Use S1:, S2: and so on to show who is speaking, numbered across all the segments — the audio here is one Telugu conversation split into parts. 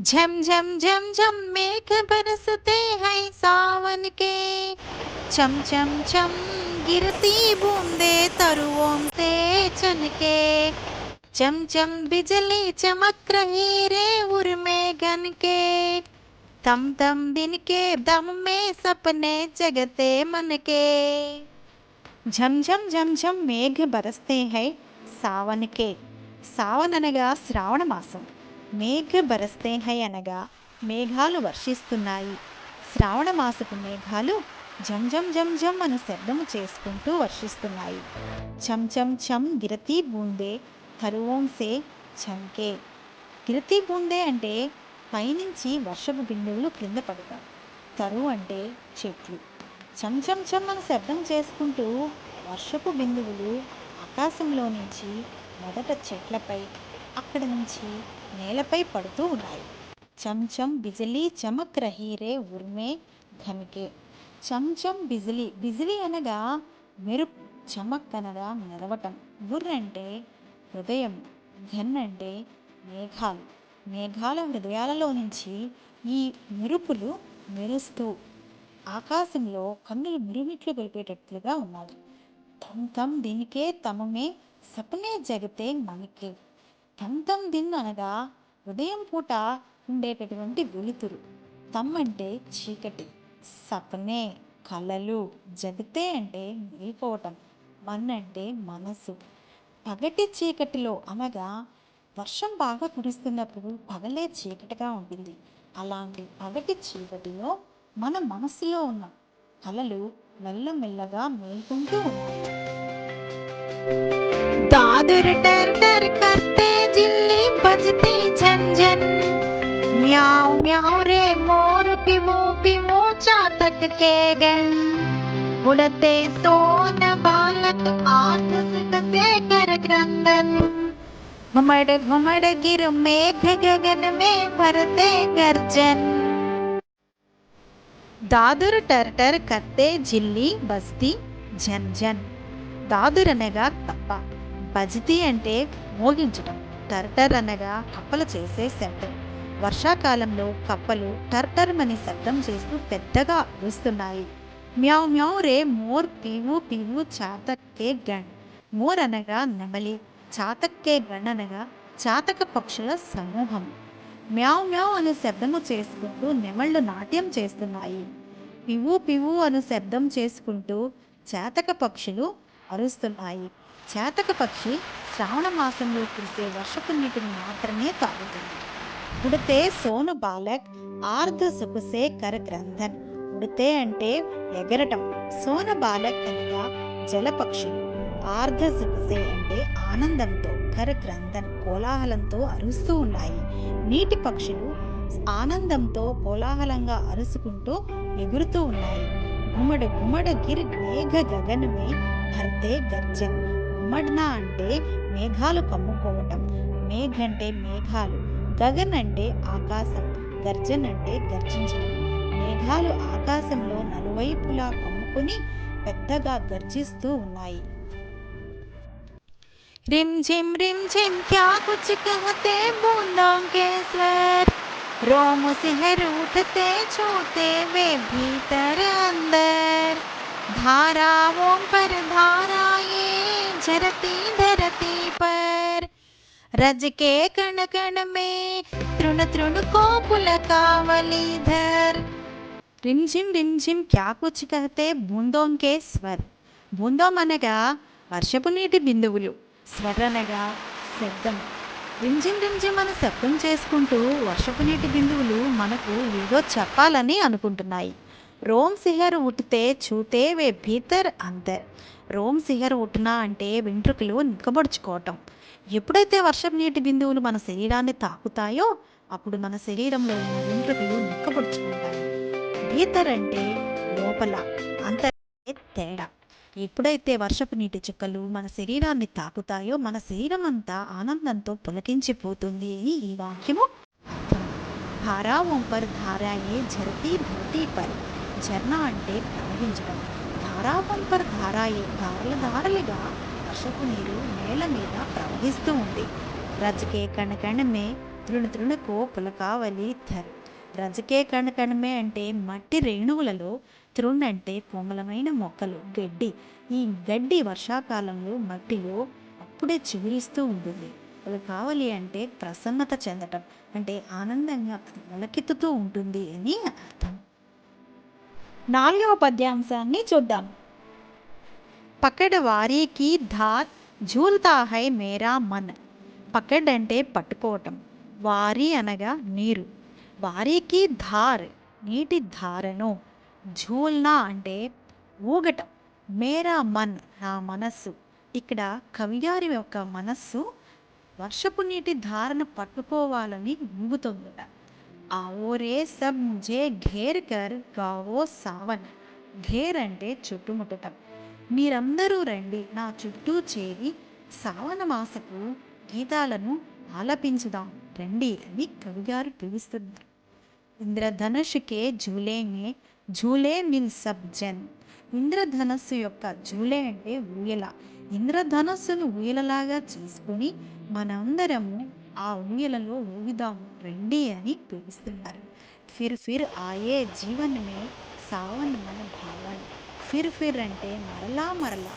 S1: झम झम झम झम मेघ बरसते हैं सावन के चम चम चम गिरती बूंदे तरुओं से चनके चम चम बिजली चमक रही रे उर्मे गन के तम तम दिन के दम में सपने जगते मन के झम झम झम झम మేఘ బరస్తే హై సావన్కే సావన్ అనగా శ్రావణ మాసం మేఘ బరస్తేహై అనగా మేఘాలు వర్షిస్తున్నాయి. శ్రావణ మాసపు మేఘాలు జం జం జం జం అను శబ్దము చేసుకుంటూ వర్షిస్తున్నాయి. చం చం చం గిరతి బూందే తరువోంసే చంకే గిరతి బూందే అంటే పైనుంచి వర్షపు బిందువులు క్రింద పడతాయి. తరు అంటే చెట్లు. చం చం చం అని శబ్దం చేసుకుంటూ వర్షపు బిందువులు ఆకాశంలో నుంచి మొదట చెట్లపై అక్కడి నుంచి నేలపై పడుతూ ఉన్నాయి. చం బిజిలీ చమక్ రహీరే ఉర్మే ఘమికే. చం బిజిలీ బిజిలీ అనగా మెరుపు చమక్ అనగా మెదవటం ఉర్ అంటే హృదయం ఘన్ అంటే మేఘాలు. మేఘాల హృదయాలలో నుంచి ఈ మెరుపులు మెరుస్తూ ఆకాశంలో కన్నులు మిరుమిట్లు గొలిపేటట్లుగా ఉన్నాయి. తమ్ తమ్ దీనికే తమమే సపనే జగతే మనకే తమ్ దిన్ అనగా ఉదయం పూట ఉండేటటువంటి వెలుతురు. తమ్ అంటే చీకటి సపనే కలలు జగతే అంటే మేల్కోవటం మన్ అంటే మనసు. పగటి చీకటిలో అనగా వర్షం బాగా కురుస్తున్నప్పుడు పగలే చీకటిగా ఉంటుంది. అలాంటి పగటి చీకటిలో మన మనసులో ఉన్న కలలు మెల్లమెల్లగా మేల్కుంటూ ఉన్నాయి दादर डर डर करते जिल्ली बजती झंझन म्याऊ म्याऊ रे मोर पिमो पिमो चातक के गन उड़ते सोन बालक आठ सकते कर क्रंदन घुमड़ घुमड़ गिर मेघ गगन में भरते गर्जन దాదురు టర్టర్ కత్తే జిల్లి బస్తీ జన్ జన్ దాదుర్ అనగా కప్ప బజితి అంటే మోగించటం టర్టర్ అనగా కప్పలు చేసే శబ్దం. వర్షాకాలంలో కప్పలు టర్టర్ అని శబ్దం చేస్తూ పెద్దగా అరుస్తున్నాయి. మ్యావ్ మ్యావ్ రే మోర్ పీవు పీవు చాతక్కే గణ్. మోర్ అనగా నెమలి చాతక్కే గణ్ అనగా చాతక పక్షుల సమూహం. మ్యావ్ మ్యావ్ అనే శబ్దము చేసుకుంటూ నెమళ్ళు నాట్యం చేస్తున్నాయి. పివ్వు పివ్వు అను శబ్దం చేసుకుంటూ చేతక పక్షులు అరుస్తున్నాయి. చేతక పక్షి శ్రావణ మాసంలో కురిసే వర్షపు నీటిని మాత్రమే తాగుతుంది. ఉడితే సోను బాలక్ ఆర్ధ సుకుసే కర గ్రంథన్. ఉడితే అంటే ఎగరటం. సోన బాలక్ అనగా జలపక్షులు. ఆర్ధ సుకుసే అంటే ఆనందంతో కర గ్రంథన్ కోలాహలంతో అరుస్తూ ఉన్నాయి. నీటి పక్షులు ఆనందంతో కోలాహలంగా అరుసుకుంటూ ఎగురుతూ ఉన్నాయి. గుమ్మడ గుమ్మడ గిరి మేఘ గగనమే భర్తే గర్జన్ గుమ్మడ్న అంటే మేఘాలు కమ్ముకోవటం మేఘ అంటే మేఘాలు గగన్ అంటే ఆకాశం గర్జన్ అంటే గర్జించడం మేఘాలు ఆకాశంలో నలువైపులా కమ్ముకుని పెద్దగా గర్జిస్తూ ఉన్నాయి रिम झिम रिम झिम क्या कुछ कहते बूंदों के स्वर రోము సిహరు ఉఠతే చూతే వే భీతర అందర్ ధారా ఓం పర ధారాయే జరతీ ధరతి పర్ రజ కే కణ కణ మే తృణ తృణ కోపుల కావలిధర్ రింజిం రింజిం క్యా బూందోం కే స్వర్ బూందోం అనగా వర్షపు నీటి బిందువులు స్వరనగా శబ్దం రింజిం రింజిం అని శబ్దం చేసుకుంటూ వర్షపు నీటి బిందువులు మనకు ఏదో చెప్పాలని అనుకుంటున్నాయి. రోమ్ సిహర్ ఉట్టితే చూతే వే భీతర్ అంతర్ రోమ్ సిహర్ ఉట్టినా అంటే వెంట్రుకలు నిక్కబడుచుకోవటం. ఎప్పుడైతే వర్షపు నీటి బిందువులు మన శరీరాన్ని తాకుతాయో అప్పుడు మన శరీరంలో ఉన్న వెంట్రుకలు నిక్కబడుచుకుంటాయి. భీతర్ అంటే లోపల అంతర్ తేడా. ఎప్పుడైతే వర్షపు నీటి చుక్కలు మన శరీరాన్ని తాకుతాయో మన శరీరం అంతా ఆనందంతో పులకించిపోతుంది అని ఈ వాక్యము ధారావంపర్ ధారావం పర్ ధారాయే జరతి ధరతి పర్. ఝర్ణ అంటే ప్రవహించడం. ధారావం పర్ ధారాయే ధారల ధారలుగా వర్షపు నీరు నేల మీద ప్రవహిస్తూ ఉంది. రజకే కణకణమే తృణ తృణకో పులకావలి ధర్. రజకే కణకణమే అంటే మట్టి రేణువులలో తృణ్ అంటే కోమలమైన మొక్కలు గడ్డి. ఈ గడ్డి వర్షాకాలంలో మట్టిలో అప్పుడే చిగురిస్తూ ఉంటుంది. పులకావలి అంటే ప్రసన్నత చెందటం అంటే ఆనందంగా మొలకెత్తుతూ ఉంటుంది అని అర్థం.
S2: నాలుగవ పద్యాంశాన్ని చూద్దాం.
S1: పకడ్ వారీకి ధార్ జూల్తాహై మేరా మన్. పకడ్ అంటే పట్టుకోవటం. వారి అనగా నీరు. వారికి ధార్ నీటి ధారను. ఝూల్నా అంటే ఊగటం మేరా మన్ నా మనస్సు. ఇక్కడ కవిగారి యొక్క మనస్సు వర్షపు నీటి ధారను పట్టుకోవాలని ఊగుతుందట ఆవోరే సబ్ జే ఘేర్ కర్ గావో సావన్. ఘేర్ అంటే చుట్టుముట్టటం. మీరందరూ రండి నా చుట్టూ చేరి సావన మాసపు గీతాలను ఆలపించుదాం. రండి అని కవిగారు పిలుస్తున్నారు ఇంద్రధనుషుకే ఝూలేంగే జూలే మిల్ సబ్ జన్. ఇంద్రధనస్సు యొక్క జూలే అంటే ఊయల. ఇంద్రధనస్సును ఊయలలాగా చేసుకుని మనందరము ఆ ఊయలలో ఊగుదాము. రండి అని పిలుస్తున్నారు. ఫిర్ ఫిర్ ఆయే జీవన్ మే సావన్ మన భావన్ ఫిర్ ఫిర్ అంటే మరలా మరలా.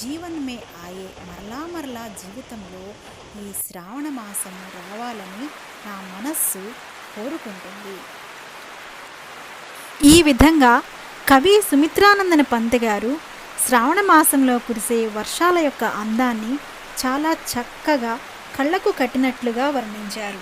S1: జీవన్ మే ఆయే మరలా మరలా జీవితంలో ఈ శ్రావణ మాసం రావాలని నా మనస్సు కోరుకుంటుంది.
S2: ఈ విధంగా కవి సుమిత్రానందన పంత్ గారు శ్రావణ మాసంలో కురిసే వర్షాల యొక్క అందాన్ని చాలా చక్కగా కళ్ళకు కట్టినట్లుగా వర్ణించారు.